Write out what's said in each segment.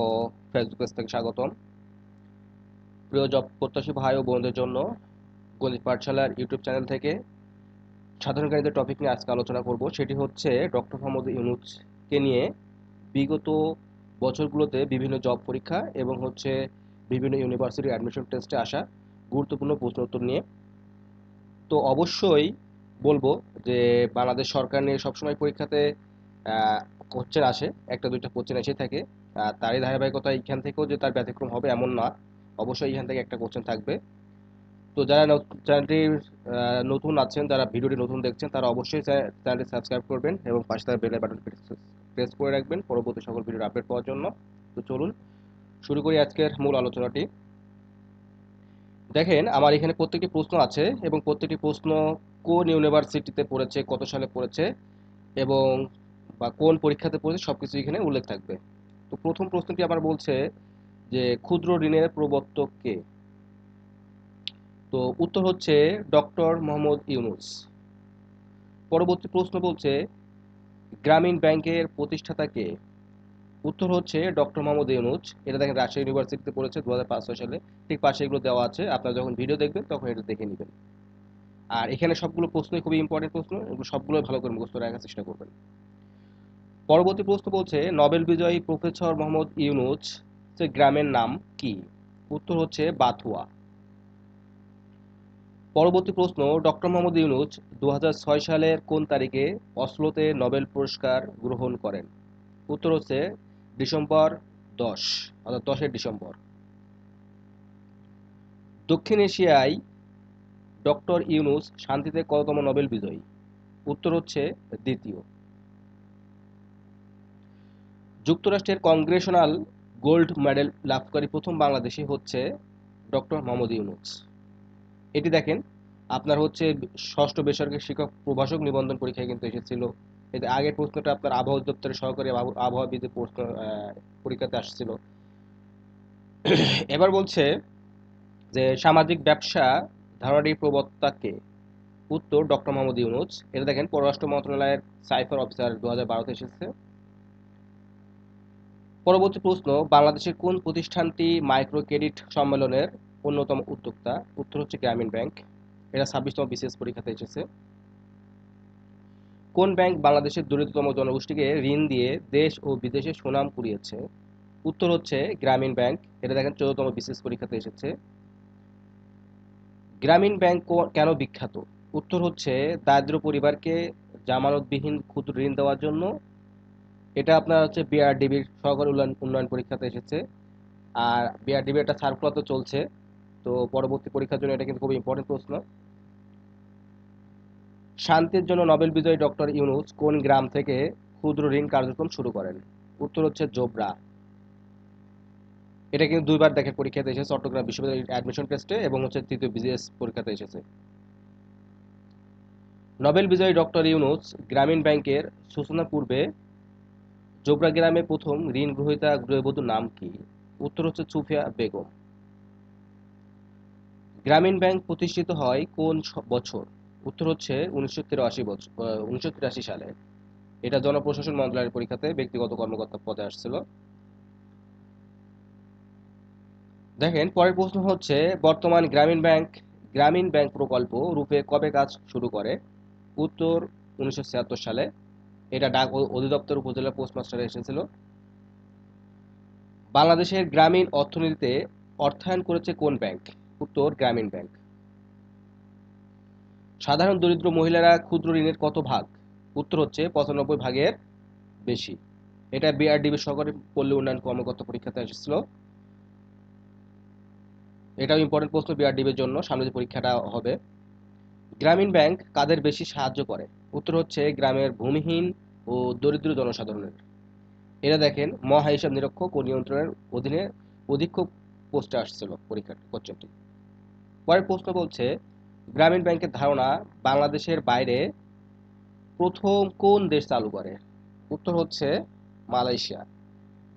ও Facebook page থেকে স্বাগতম। প্রিয় জব প্রত্যাশী ভাই ও বোনদের জন্য গণিত পাঠশালার ইউটিউব চ্যানেল থেকে সাধারণ টপিক নিয়ে আজকে আলোচনা করব। সেটি হচ্ছে ডক্টর মোহাম্মদ ইউনুসকে নিয়ে বিগত বছরগুলোতে বিভিন্ন জব পরীক্ষা এবং হচ্ছে বিভিন্ন ইউনিভার্সিটি অ্যাডমিশন টেস্টে আসা গুরুত্বপূর্ণ প্রশ্ন উত্তর নিয়ে। তো অবশ্যই বলব যে বাংলাদেশ সরকার নিয়ে সবসময় পরীক্ষাতে কোশ্চেন আসে। একটা, দুইটা কোশ্চেন এসে থাকে। তারই ধারাবাহিকতা এইখান থেকেও যে তার ব্যতিক্রম হবে এমন না। অবশ্যই এখান থেকে একটা কোশ্চেন থাকবে। তো যারা চ্যানেলটির নতুন আছেন, যারা ভিডিওটি নতুন দেখছেন, তারা অবশ্যই চ্যানেলটি সাবস্ক্রাইব করবেন এবং পাশে তার বেল বাটন প্রেস করে রাখবেন পরবর্তী সকল ভিডিওর আপডেট পাওয়ার জন্য। তো চলুন, শুরু করি আজকের মূল আলোচনাটি। দেখেন, আমার এখানে প্রত্যেকটি প্রশ্ন আছে এবং প্রত্যেকটি প্রশ্ন কোন ইউনিভার্সিটিতে পড়েছে, কত সালে পড়েছে এবং বা কোন পরীক্ষাতে পড়েছে সব কিছু এখানে উল্লেখ থাকবে। তো প্রথম প্রশ্নটি আমার বলছে যে, ক্ষুদ্র ঋণের প্রবর্তক কে? তো উত্তর হচ্ছে ডক্টর মোহাম্মদ ইউনুস। পরবর্তী প্রশ্ন বলছে, গ্রামীণ ব্যাংকের প্রতিষ্ঠাতা কে? উত্তর হচ্ছে ডক্টর মোহাম্মদ ইউনুস। এটা দেখেন, রাজশাহী ইউনিভার্সিটিতে পড়েছে দু হাজার সালে। ঠিক পাশে এগুলো দেওয়া আছে। আপনারা যখন ভিডিও দেখবেন, তখন এটা দেখে নেবেন। আর এখানে সবগুলো প্রশ্নই খুবই ইম্পর্টেন্ট প্রশ্ন। এগুলো সবগুলো ভালো করে মুখস্থ রাখার চেষ্টা করবেন। পরবর্তী প্রশ্ন বলছে, নোবেল বিজয়ী প্রফেসর মোহাম্মদ ইউনুস গ্রামের নাম কি? উত্তর হচ্ছে বাথুয়া। পরবর্তী প্রশ্ন, ডক্টর মোহাম্মদ ইউনুস দু হাজার ছয় সালের কোন তারিখে অসলোতে নোবেল পুরস্কার গ্রহণ করেন? উত্তর হচ্ছে ডিসেম্বর দশ, অর্থাৎ দশের ডিসেম্বর। দক্ষিণ এশিয়ায় ডক্টর ইউনুস শান্তিতে কততম নোবেল বিজয়ী? উত্তর হচ্ছে দ্বিতীয়। যুক্তরাষ্ট্রের কংগ্রেশনাল গোল্ড মেডেল লাভকারী প্রথম বাংলাদেশি হচ্ছে ডক্টর মোহাম্মদ ইউনুস। এটি দেখেন, আপনার হচ্ছে ষষ্ঠ বেসরকারি শিক্ষক প্রভাষক নিবন্ধন পরীক্ষায় কিন্তু এসেছিল। এতে আগের প্রশ্নটা আপনার আবহাওয়া দপ্তরের সহকারী আবহাওয়াবিদের প্রশ্ন পরীক্ষাতে আসছিল। এবার বলছে যে সামাজিক ব্যবসা ধারণাটির প্রবক্তাকে উত্তর, ডক্টর মোহাম্মদ ইউনুস। এটা দেখেন, পররাষ্ট্র মন্ত্রণালয়ের সাইফার অফিসার দু হাজার বারোতে এসেছে। পরবর্তী প্রশ্ন, বাংলাদেশের কোন প্রতিষ্ঠানটি মাইক্রো ক্রেডিট সম্মেলনের অন্যতম উদ্যোক্তা? উত্তর হচ্ছে গ্রামীণ ব্যাংক। এটা ছাব্বিশতম বিশেষ পরীক্ষাতে এসেছে। কোন ব্যাংক বাংলাদেশের দরিদ্রতম জনগোষ্ঠীকে ঋণ দিয়ে দেশ ও বিদেশে সুনাম কুড়িয়েছে? উত্তর হচ্ছে গ্রামীণ ব্যাংক। এটা দেখেন চোদ্দতম বিশেষ পরীক্ষাতে এসেছে। গ্রামীণ ব্যাংক কেন বিখ্যাত? উত্তর হচ্ছে দারিদ্র পরিবারকে জামানতবিহীন ক্ষুদ্র ঋণ দেওয়ার জন্য এটা আপনার হচ্ছে বিআরডিবির সহকারী উন্নয়ন পরীক্ষাতে এসেছে। আর বিআরডিবি একটা সার্কুলার তো চলছে। তো পরবর্তী পরীক্ষার জন্য এটা কিন্তু খুব ইম্পর্টেন্ট প্রশ্ন। শান্তির জন্য নোবেল বিজয়ী ডক্টর ইউনুস কোন গ্রাম থেকে ক্ষুদ্র ঋণ কার্যক্রম শুরু করেন? উত্তর হচ্ছে জোবরা। এটা কিন্তু দুইবার দেখেন পরীক্ষাতে এসেছে, চট্টগ্রাম বিশ্ববিদ্যালয়ের অ্যাডমিশন টেস্টে এবং হচ্ছে তৃতীয় বিজিএস পরীক্ষাতে এসেছে। নোবেল বিজয়ী ডক্টর ইউনুস গ্রামীণ ব্যাংকের সূচনা পূর্বে জোবরা গ্রামে প্রথম ঋণ গ্রহীতা গৃহবধূর নাম কি? উত্তর হচ্ছে সুফিয়া বেগম। গ্রামীণ ব্যাংক প্রতিষ্ঠিত হয় কোন বছর? উত্তর হচ্ছে উনিশশো তিরাশি বছর উনিশশো তিরাশি সালে। এটা জনপ্রশাসন মন্ত্রণালয়ের পরীক্ষাতে ব্যক্তিগত কর্মকর্তা পদে আসছিল। দেখেন, পরের প্রশ্ন হচ্ছে, বর্তমান গ্রামীণ ব্যাংক গ্রামীণ ব্যাংক প্রকল্প রূপে কবে কাজ শুরু করে? উত্তর উনিশশো ছিয়াত্তর সালে। এটা ডাক অধিদপ্তর উপজেলা পোস্টমাস্টারে এসেছিল। বাংলাদেশের গ্রামীণ অর্থনীতিতে অর্থায়ন করেছে কোন ব্যাংক? উত্তর, গ্রামীণ ব্যাংক। সাধারণ দরিদ্র মহিলারা ক্ষুদ্র ঋণের কত ভাগ? উত্তর হচ্ছে পঁচানব্বই ভাগের বেশি। এটা বিআরডিবি সহকারী পল্লী উন্নয়ন কর্মকর্তা পরীক্ষাতে এসেছিল। এটাও ইম্পর্টেন্ট প্রশ্ন বিআরডিবির জন্য, সামনে যে পরীক্ষাটা হবে। গ্রামীণ ব্যাংক কাদের বেশি সাহায্য করে? উত্তর হচ্ছে গ্রামের ভূমিহীন ও দরিদ্র জনসাধারণের। এরা দেখেন, মহা হিসাব নিরীক্ষক ও নিয়ন্ত্রণের অধীনে অধীক্ষক পোস্টে আসছিল পরীক্ষার কোশ্চেনটি। পরের প্রশ্ন বলছে, গ্রামীণ ব্যাংকের ধারণা বাংলাদেশের বাইরে প্রথম কোন দেশ চালু করে? উত্তর হচ্ছে মালয়েশিয়া।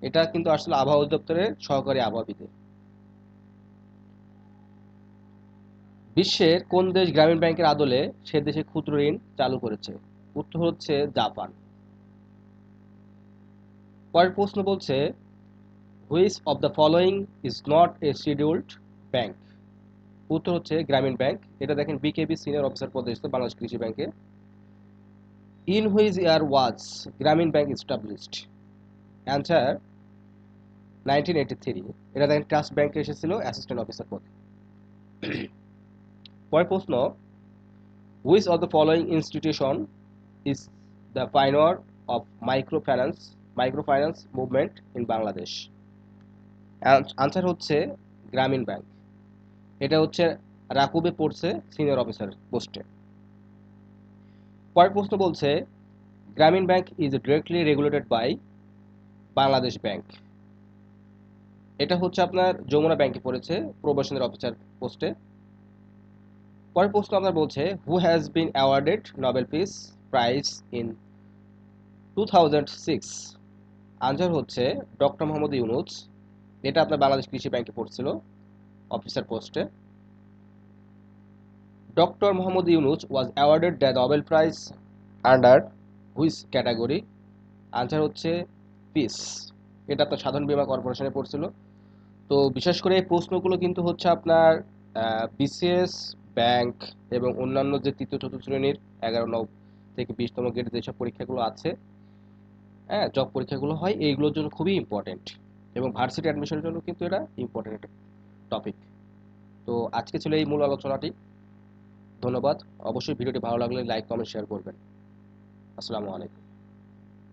এটা কিন্তু আসলে আবহাওয়া অধিদপ্তরের সহকারী আবহাওয়াবিদের বিশ্বের কোন দেশ গ্রামীণ ব্যাংকের আদলে সে দেশে ক্ষুদ্র ঋণ চালু করেছে? উত্তর হচ্ছে জাপান। পরের প্রশ্ন বলছে which of the following is not a scheduled bank উত্তর হচ্ছে গ্রামীণ ব্যাংক। এটা দেখেন বিকেবি সিনিয়র অফিসার পদে বাংলাদেশ কৃষি ব্যাংকে। In which year was Grameen Bank established answer nineteen eighty three এটা দেখেন ট্রাস্ট ব্যাংকে এসেছিল অ্যাসিস্ট্যান্ট অফিসার পদে। পরের প্রশ্ন which of the following institution is the pioneer of microfinance microfinance movement in Bangladesh answer হচ্ছে গ্রামীণ ব্যাংক এটা হচ্ছে রাকুবে পড়ছে সিনিয়র অফিসার পোস্টে পরের প্রশ্ন বলছে Grameen Bank is directly regulated by Bangladesh Bank এটা হচ্ছে আপনার যমুনা ব্যাংকে পড়েছে প্রবাসনের অফিসার পোস্টে পরের প্রশ্ন আপনার বলছে who has been awarded Nobel peace prize in two thousand six answer হচ্ছে ডক্টর মোহাম্মদ ইউনুস। এটা আপনার বাংলাদেশ কৃষি ব্যাংকে পড়ছিল, অফিসার পোস্টে। Doctor Mohammad Yunus was awarded the Nobel prize under which category answer হচ্ছে পিস এটা আপনার সাধারণ বীমা কর্পোরেশনে পড়ছিল। তো বিশেষ করে এই প্রশ্নগুলো কিন্তু হচ্ছে আপনার বিসিএস ব্যাংক এবং অন্যান্য যে তৃতীয়, চতুর্থ শ্রেণির এগারো, নব থেকে বিশতম গ্রেডের যেসব পরীক্ষাগুলো আছে হ্যাঁ জব পরীক্ষাগুলো হয়, এইগুলোর জন্য খুবই ইম্পর্টেন্ট এবং ভার্সিটি অ্যাডমিশনের জন্য কিন্তু এটা ইম্পর্টেন্ট টপিক তো আজকে ছিল এই মূল আলোচনাটি। ধন্যবাদ। অবশ্যই ভিডিওটি ভালো লাগলে লাইক কমেন্ট শেয়ার করবেন। আসসালামু আলাইকুম।